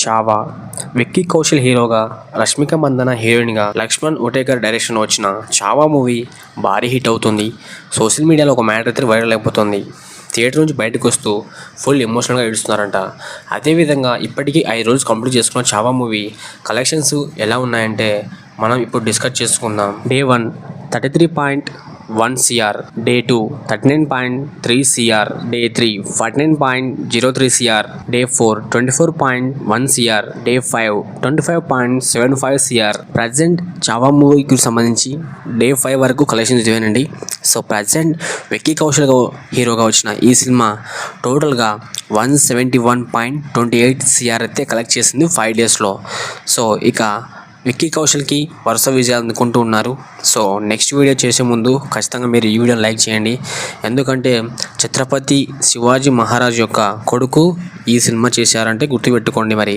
చావా విక్కీ కౌశల్ హీరోగా రష్మిక మందన హీరోయిన్గా లక్ష్మణ్ ఉటేకర్ డైరెక్షన్ వచ్చిన చావా మూవీ భారీ హిట్ అవుతుంది. సోషల్ మీడియాలో ఒక మ్యాటర్ అయితే వైరల్ అయిపోతుంది. థియేటర్ నుంచి బయటకు వస్తూ ఫుల్ ఎమోషనల్గా ఏడుస్తున్నారంట. అదేవిధంగా ఇప్పటికీ ఐదు రోజులు కంప్లీట్ చేసుకున్న చావా మూవీ కలెక్షన్స్ ఎలా ఉన్నాయంటే మనం ఇప్పుడు డిస్కస్ చేసుకుందాం. Day one thirty three point one CR day two thirty nine point three CR day three forty nine point zero three CR day four twenty four point one CR day five twenty five point seven five CR. Present Chhaava మూవీకి సంబంధించి day five వరకు collections ఇవేనండి so present Vicky Kaushal హీరోగా వచ్చిన ఈ cinema టోటల్గా one seventy one point twenty eight CR అయితే collect చేసింది ఫైవ్ డేస్లో. సో ఇక విక్కీ కౌశల్కి వరుస విజయాలు అందుకుంటూ ఉన్నారు. సో నెక్స్ట్ వీడియో చేసే ముందు ఖచ్చితంగా మీరు ఈ వీడియో లైక్ చేయండి. ఎందుకంటే ఛత్రపతి శివాజీ మహారాజ్ యొక్క కొడుకు ఈ సినిమా చేశారంటే గుర్తుపెట్టుకోండి మరి.